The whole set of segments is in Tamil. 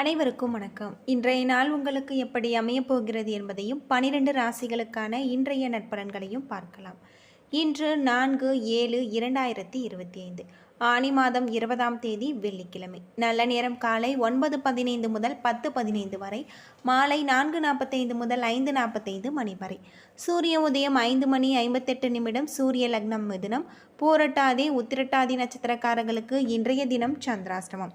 அனைவருக்கும் வணக்கம். இன்றைய நாள் உங்களுக்கு எப்படி அமையப் போகிறது என்பதையும் பனிரெண்டு ராசிகளுக்கான இன்றைய நட்பலன்களையும் பார்க்கலாம். இன்று நான்கு ஏழு இரண்டாயிரத்தி இருபத்தி ஐந்து. ஆனி மாதம் இருபதாம் தேதி வெள்ளிக்கிழமை. நல்ல நேரம் காலை ஒன்பது பதினைந்து முதல் பத்து பதினைந்து வரை மாலை நான்கு நாற்பத்தைந்து முதல் ஐந்து நாற்பத்தைந்து மணி வரை. சூரிய உதயம் ஐந்து மணி ஐம்பத்தெட்டு நிமிடம் சூரிய லக்னம் மிதுனம். பூரட்டாதி உத்திரட்டாதி நட்சத்திரக்காரர்களுக்கு இன்றைய தினம் சந்திராஷ்டமம்.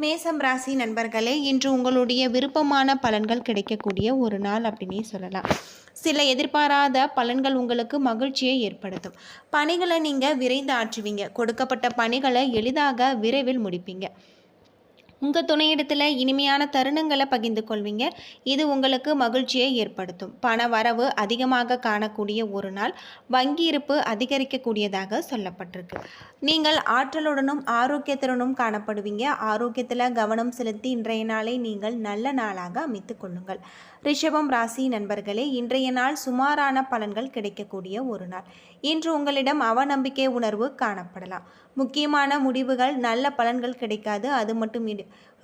மேசம் ராசி நண்பர்களே இன்று உங்களுடைய விருப்பமான பலன்கள் கிடைக்கக்கூடிய ஒரு நாள் அப்படின்னே சொல்லலாம். சில எதிர்பாராத பலன்கள் உங்களுக்கு மகிழ்ச்சியை ஏற்படுத்தும். பணிகளை நீங்கள் விரைந்து ஆற்றுவீங்க. கொடுக்கப்பட்ட பணிகளை எளிதாக விரைவில் முடிப்பீங்க. உங்கள் துணையிடத்தில் இனிமையான தருணங்களை பகிர்ந்து கொள்வீங்க. இது உங்களுக்கு மகிழ்ச்சியை ஏற்படுத்தும். பண வரவு அதிகமாக காணக்கூடிய ஒரு நாள். வங்கி இருப்பு அதிகரிக்கக்கூடியதாக சொல்லப்பட்டிருக்கு. நீங்கள் ஆற்றலுடனும் ஆரோக்கியத்துடனும் காணப்படுவீங்க. ஆரோக்கியத்தில் கவனம் செலுத்தி இன்றைய நாளை நீங்கள் நல்ல நாளாக அமைத்து கொள்ளுங்கள். ரிஷபம் ராசி நண்பர்களே இன்றைய நாள் சுமாரான பலன்கள் கிடைக்கக்கூடிய ஒரு நாள். இன்று உங்களிடம் அவநம்பிக்கை உணர்வு காணப்படலாம். முக்கியமான முடிவுகள் நல்ல பலன்கள் கிடைக்காது. அது மட்டும்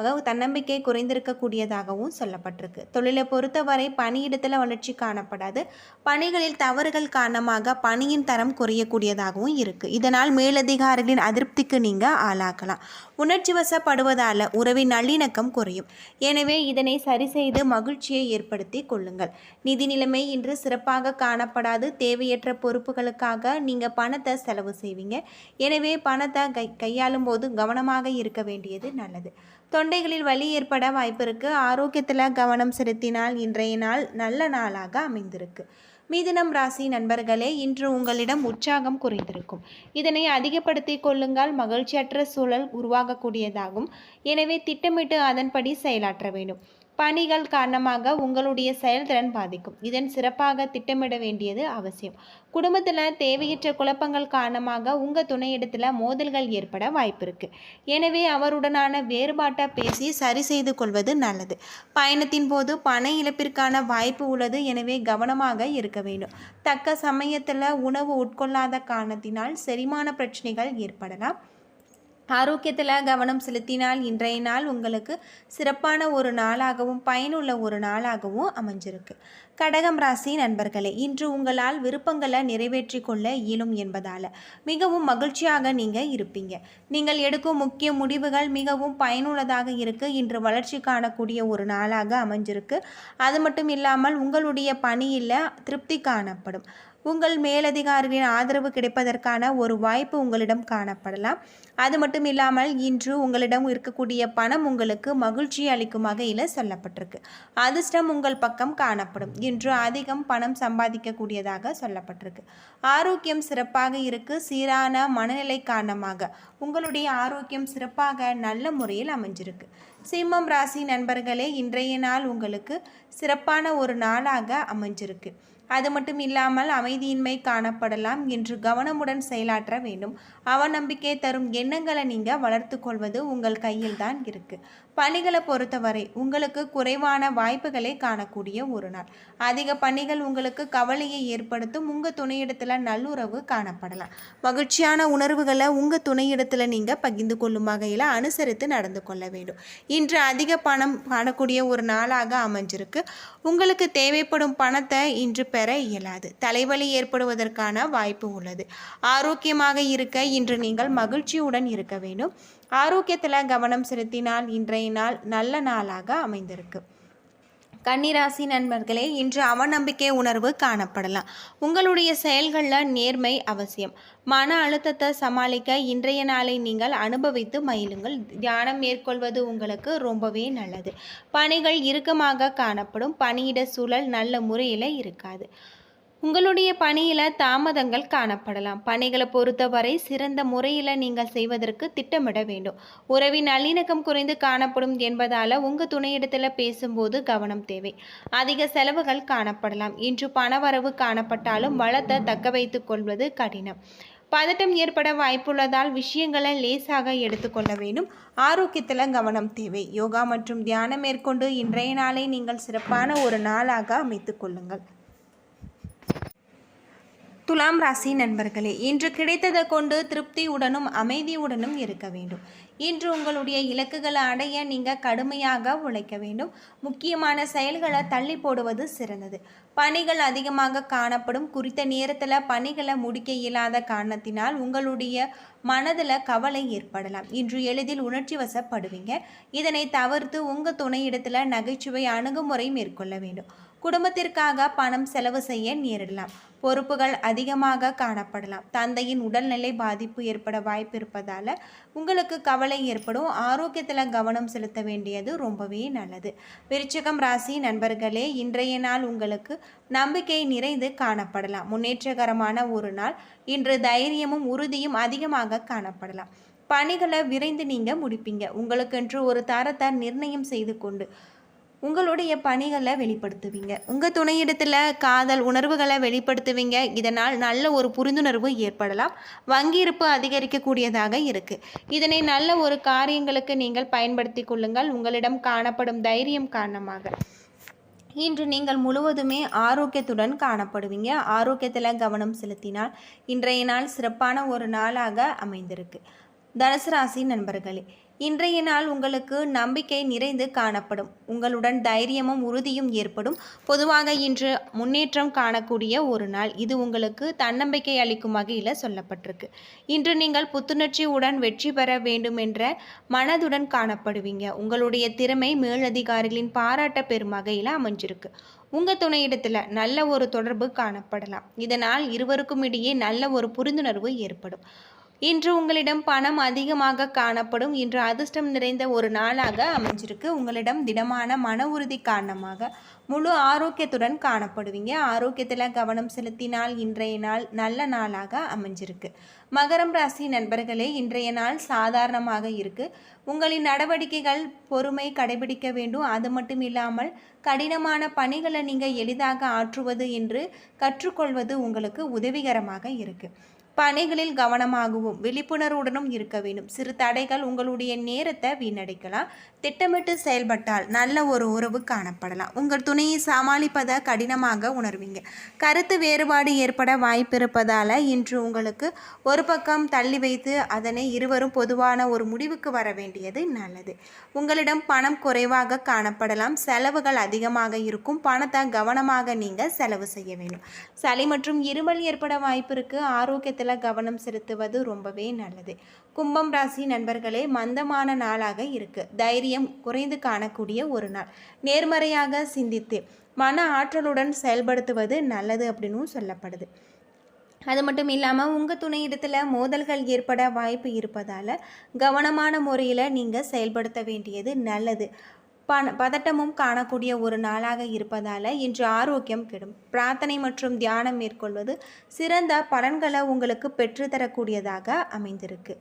அதாவது தன்னம்பிக்கை குறைந்திருக்கக்கூடியதாகவும் சொல்லப்பட்டிருக்கு. தொழிலை பொறுத்தவரை பணியிடத்தில் வளர்ச்சி காணப்படாது. பணிகளில் தவறுகள் காரணமாக பணியின் தரம் குறையக்கூடியதாகவும் இருக்குது இதனால் மேலதிகாரிகளின் அதிருப்திக்கு நீங்கள் ஆளாகலாம். உணர்ச்சி வசப்படுவதால் உறவின் நல்லிணக்கம் குறையும். எனவே இதனை சரி செய்து மகிழ்ச்சியை ஏற்படுத்தி கொள்ளுங்கள். நிதி நிலைமை இன்று சிறப்பாக காணப்படாது. தேவையற்ற பொறுப்புகளுக்காக நீங்கள் பணத்தை செலவு செய்வீங்க. எனவே பணத்தை கை கையாளும் போது கவனமாக இருக்க வேண்டியது நல்லது. தொண்டைகளில் வலி ஏற்பட வாய்ப்பிருக்கு ஆரோக்கியத்தில் கவனம் செலுத்தினால் இன்றைய நாள் நல்ல நாளாக அமைந்திருக்கு. மீதினம் ராசி நண்பர்களே இன்று உங்களிடம் உற்சாகம் குறைந்திருக்கும். இதனை அதிகப்படுத்தி கொள்ளுங்கள். மகிழ்ச்சியற்ற சூழல் உருவாகக்கூடியதாகும். எனவே திட்டமிட்டு அதன்படி செயலாற்ற வேண்டும். பணிகள் காரணமாக உங்களுடைய செயல்திறன் பாதிக்கும். இதன் சிறப்பாக திட்டமிட வேண்டியது அவசியம். குடும்பத்தில் தேவையற்ற குழப்பங்கள் காரணமாக உங்கள் துணையிடத்தில் மோதல்கள் ஏற்பட வாய்ப்பு இருக்குது எனவே அவருடனான வேறுபாட்டை பேசி சரி செய்து கொள்வது நல்லது. பயணத்தின் போது பண இழப்பிற்கான வாய்ப்பு உள்ளது எனவே கவனமாக இருக்க வேண்டும். தக்க சமயத்தில் உணவு உட்கொள்ளாத காரணத்தினால் செரிமான பிரச்சனைகள் ஏற்படலாம். ஆரோக்கியத்தில் கவனம் செலுத்தினால் இன்றைய நாள் உங்களுக்கு சிறப்பான ஒரு நாளாகவும் பயனுள்ள ஒரு நாளாகவும் அமைஞ்சிருக்கு. கடகம் ராசி நண்பர்களே இன்று உங்களால் விருப்பங்களை நிறைவேற்றி கொள்ள இயலும் என்பதால் மிகவும் மகிழ்ச்சியாக நீங்கள் இருப்பீங்க. நீங்கள் எடுக்கும் முக்கிய முடிவுகள் மிகவும் பயனுள்ளதாக இருக்கு. இன்று வளர்ச்சி காணக்கூடிய ஒரு நாளாக அமைஞ்சிருக்கு. அது மட்டும் இல்லாமல் உங்களுடைய பணியில் திருப்தி காணப்படும். உங்கள் மேலதிகாரிகளின் ஆதரவு கிடைப்பதற்கான ஒரு வாய்ப்பு உங்களிடம் காணப்படலாம். அது மட்டும் இல்லாமல் இன்று உங்களிடம் இருக்கக்கூடிய பணம் உங்களுக்கு மகிழ்ச்சி அளிக்கும் வகையில் சொல்லப்பட்டிருக்கு. அதிர்ஷ்டம் உங்கள் பக்கம் காணப்படும். இன்று அதிகம் பணம் சம்பாதிக்கக்கூடியதாக சொல்லப்பட்டிருக்கு. ஆரோக்கியம் சிறப்பாக இருக்கு. சீரான மனநிலை காரணமாக உங்களுடைய ஆரோக்கியம் சிறப்பாக நல்ல முறையில் அமைஞ்சிருக்கு. சிம்மம் ராசி நண்பர்களே இன்றைய நாள் உங்களுக்கு சிறப்பான ஒரு நாளாக அமைஞ்சிருக்கு. அது மட்டும் இல்லாமல் அமைதியின்மை காணப்படலாம் என்று கவனமுடன் செயலாற்ற வேண்டும். அவநம்பிக்கை தரும் எண்ணங்களை நீங்கள் வளர்த்து கொள்வது உங்கள் கையில் தான் இருக்கு. பணிகளை பொறுத்தவரை உங்களுக்கு குறைவான வாய்ப்புகளை காணக்கூடிய ஒரு நாள். அதிக பணிகள் உங்களுக்கு கவலையை ஏற்படுத்தும் உங்கள் துணையிடத்தில் நல்லுறவு காணப்படலாம். மகிழ்ச்சியான உணர்வுகளை உங்கள் துணையிடத்தில் நீங்கள் பகிர்ந்து கொள்ளும் வகையில் அனுசரித்து நடந்து கொள்ள வேண்டும். இன்று அதிக பணம் காணக்கூடிய ஒரு நாளாக அமைஞ்சிருக்கு. உங்களுக்கு தேவைப்படும் பணத்தை இன்று பெற இயலாது. தலைவலி ஏற்படுவதற்கான வாய்ப்பு உள்ளது. ஆரோக்கியமாக இருக்க இன்று நீங்கள் மகிழ்ச்சியுடன் இருக்க வேண்டும். ஆரோக்கியத்தில் கவனம் செலுத்தினால் இன்றைய நாள் நல்ல நாளாக அமைந்திருக்கு. கன்னிராசி நண்பர்களே இன்று அவநம்பிக்கை உணர்வு காணப்படலாம். உங்களுடைய செயல்களில் நேர்மை அவசியம். மன அழுத்தத்தை சமாளிக்க இன்றைய நாளை நீங்கள் அனுபவித்து மயிலுங்கள் தியானம் மேற்கொள்வது உங்களுக்கு ரொம்பவே நல்லது. பணிகள் இறுக்கமாக காணப்படும். பணியிட சூழல் நல்ல முறையில் இருக்காது. உங்களுடைய பணியில் தாமதங்கள் காணப்படலாம். பணிகளை பொறுத்தவரை சிறந்த முறையில் நீங்கள் செய்வதற்கு திட்டமிட வேண்டும். உறவின் நல்லிணக்கம் குறைந்து காணப்படும் என்பதால் உங்கள் துணையிடத்தில் பேசும்போது கவனம் தேவை. அதிக செலவுகள் காணப்படலாம். இன்று பணவரவு காணப்பட்டாலும் வளத்தை தக்க வைத்துக் கொள்வது கடினம். பதட்டம் ஏற்பட வாய்ப்புள்ளதால் விஷயங்களை லேசாக எடுத்துக்கொள்ள வேண்டும். ஆரோக்கியத்தில் கவனம் தேவை. யோகா மற்றும் தியானம் மேற்கொண்டு இன்றைய நாளை நீங்கள் சிறப்பான ஒரு நாளாக அமைத்துக் கொள்ளுங்கள். துலாம் ராசி நண்பர்களே இன்று கிடைத்ததை கொண்டு திருப்தியுடனும் அமைதியுடனும் இருக்க வேண்டும். இன்று உங்களுடைய இலக்குகளை அடைய நீங்கள் கடுமையாக உழைக்க வேண்டும். முக்கியமான செயல்களை தள்ளி போடுவது சிறந்தது. பணிகள் அதிகமாக காணப்படும். குறித்த நேரத்தில் பணிகளை முடிக்க இயலாத காரணத்தினால் உங்களுடைய மனதில் கவலை ஏற்படலாம். இன்று எளிதில் உணர்ச்சி வசப்படுவீங்க. இதனை தவிர்த்து உங்கள் துணையிடத்தில் நகைச்சுவை அணுகுமுறை மேற்கொள்ள வேண்டும். குடும்பத்திற்காக பணம் செலவு செய்ய நேரிடலாம். பொறுப்புகள் அதிகமாக காணப்படலாம். தந்தையின் உடல்நிலை பாதிப்பு ஏற்பட வாய்ப்பு இருப்பதால் உங்களுக்கு கவலை ஏற்படும். ஆரோக்கியத்தில் கவனம் செலுத்த வேண்டியது ரொம்பவே நல்லது. விருச்சகம் ராசி நண்பர்களே இன்றைய நாள் உங்களுக்கு நம்பிக்கை நிறைந்து காணப்படலாம். முன்னேற்றகரமான ஒரு நாள். இன்று தைரியமும் உறுதியும் அதிகமாக காணப்படலாம். பணிகளை விரைந்து நீங்கள் முடிப்பீங்க. உங்களுக்கென்று ஒரு தரத்தை நிர்ணயம் செய்து கொண்டு உங்களுடைய பணிகளை வெளிப்படுத்துவீங்க. உங்கள் துணையிடத்தில் காதல் உணர்வுகளை வெளிப்படுத்துவீங்க. இதனால் நல்ல ஒரு புரிந்துணர்வு ஏற்படலாம். வங்கி இருப்பு அதிகரிக்கக்கூடியதாக இருக்குது இதனை நல்ல ஒரு காரியங்களுக்கு நீங்கள் பயன்படுத்தி கொள்ளுங்கள். உங்களிடம் காணப்படும் தைரியம் காரணமாக. இன்று நீங்கள் முழுவதுமே ஆரோக்கியத்துடன் காணப்படுவீங்க. ஆரோக்கியத்தில் கவனம் செலுத்தினால் இன்றைய நாள் சிறப்பான ஒரு நாளாக அமைந்திருக்கு. தனுசு ராசி நண்பர்களே இன்றைய நாள் உங்களுக்கு நம்பிக்கை நிறைந்து காணப்படும். உங்களுடன் தைரியமும் உறுதியும் ஏற்படும். பொதுவாக இன்று முன்னேற்றம் காணக்கூடிய ஒரு நாள். இது உங்களுக்கு தன்னம்பிக்கை அளிக்கும் வகையில் சொல்லப்பட்டிருக்கு. இன்று நீங்கள் புத்துணர்ச்சியுடன் வெற்றி பெற வேண்டும் என்ற மனதுடன் காணப்படுவீங்க. உங்களுடைய திறமை மேலதிகாரிகளின் பாராட்ட பெறும் வகையில் அமைஞ்சிருக்கு. உங்கள் துணையிடத்தில் நல்ல ஒரு தொடர்பு காணப்படலாம். இதனால் இருவருக்கும் இடையே நல்ல ஒரு புரிந்துணர்வு ஏற்படும். இன்று உங்களிடம் பணம் அதிகமாக காணப்படும். இன்று அதிர்ஷ்டம் நிறைந்த ஒரு நாளாக அமைஞ்சிருக்கு. உங்களிடம் திடமான மன உறுதி காரணமாக முழு ஆரோக்கியத்துடன் காணப்படுவீங்க. ஆரோக்கியத்தில் கவனம் செலுத்தினால் இன்றைய நாள் நல்ல நாளாக அமைஞ்சிருக்கு. மகரம் ராசி நண்பர்களே இன்றைய நாள் சாதாரணமாக இருக்கு. உங்களின் நடவடிக்கைகள் பொறுமை கடைபிடிக்க வேண்டும். அது மட்டும் இல்லாமல் கடினமான பணிகளை நீங்கள் எளிதாக ஆற்றுவது என்று கற்றுக்கொள்வது உங்களுக்கு உதவிகரமாக இருக்குது பணிகளில் கவனமாகவும் விழிப்புணர்வுடனும் இருக்க வேண்டும். சிறு தடைகள் உங்களுடைய நேரத்தை வீணடிக்கலாம். திட்டமிட்டு செயல்பட்டால் நல்ல ஒரு உறவு காணப்படலாம். உங்கள் துணையை சமாளிப்பதை கடினமாக உணர்வீங்க. கருத்து வேறுபாடு ஏற்பட வாய்ப்பு இருப்பதால் இன்று உங்களுக்கு ஒரு பக்கம் தள்ளி வைத்து அதனை இருவரும் பொதுவான ஒரு முடிவுக்கு வர வேண்டியது நல்லது. உங்களிடம் பணம் குறைவாக காணப்படலாம். செலவுகள் அதிகமாக இருக்கும். பணத்தை கவனமாக நீங்கள் செலவு செய்ய வேண்டும். சளி மற்றும் இருமல் ஏற்பட வாய்ப்பிருக்கு ஆரோக்கியத்தை விஷயத்தில் கவனம் செலுத்துவது ரொம்பவே நல்லது. கும்பம் ராசி நண்பர்களே மந்தமான நாளாக இருக்குது தைரியம் குறைந்து காணக்கூடிய ஒரு நாள். நேர்மறையாக சிந்தித்து மன ஆற்றலுடன் செயல்படுத்துவது நல்லது அப்படின்னு சொல்லப்படுது. அது மட்டும் இல்லாமல் உங்கள் துணையிடத்தில் மோதல்கள் ஏற்பட வாய்ப்பு இருப்பதால் கவனமான முறையில் நீங்கள் செயல்படுத்த வேண்டியது நல்லது. பண பதட்டமும் காணக்கூடிய ஒரு நாளாக இருப்பதால் இன்று ஆரோக்கியம் கெடும். பிரார்த்தனை மற்றும் தியானம் மேற்கொள்வது சிறந்த பலன்களை உங்களுக்கு பெற்றுத்தரக்கூடியதாக அமைந்திருக்கு.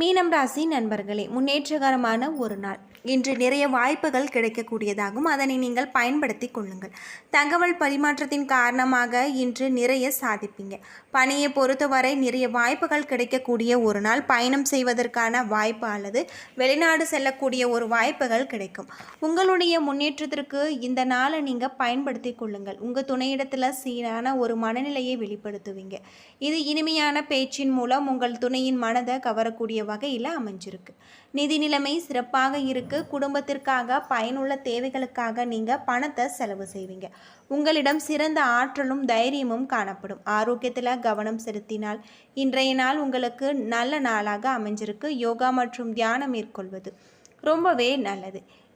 மீனம் ராசி நண்பர்களே முன்னேற்றகரமான ஒரு நாள். இன்று நிறைய வாய்ப்புகள் கிடைக்கக்கூடியதாகும் அதனை நீங்கள் பயன்படுத்தி கொள்ளுங்கள். தகவல் பரிமாற்றத்தின் காரணமாக இன்று நிறைய சாதிப்பீங்க. பணியை பொறுத்தவரை நிறைய வாய்ப்புகள் கிடைக்கக்கூடிய ஒரு நாள். பயணம் செய்வதற்கான வாய்ப்பு அல்லது வெளிநாடு செல்லக்கூடிய ஒரு வாய்ப்புகள் கிடைக்கும். உங்களுடைய முன்னேற்றத்திற்கு இந்த நாளை நீங்கள் பயன்படுத்தி கொள்ளுங்கள். உங்கள் துணையிடத்தில் சீரான ஒரு மனநிலையை வெளிப்படுத்துவீங்க. இது இனிமையான பேச்சின் மூலம் உங்கள் துணையின் மனதை கவரக்கூடிய வகையில் அமைஞ்சிருக்கு. நிதி நிலைமை சிறப்பாக இருக்கு. குடும்பத்திற்காக பயனுள்ள தேவைகளுக்காக நீங்கள் பணத்தை செலவு செய்வீங்க. உங்களிடம் சிறந்த ஆற்றலும் தைரியமும் காணப்படும். ஆரோக்கியத்தில் கவனம் செலுத்தினால் இன்றைய நாள் உங்களுக்கு நல்ல நாளாக அமைஞ்சிருக்கு. யோகா மற்றும் தியானம் மேற்கொள்வது ரொம்பவே நல்லது.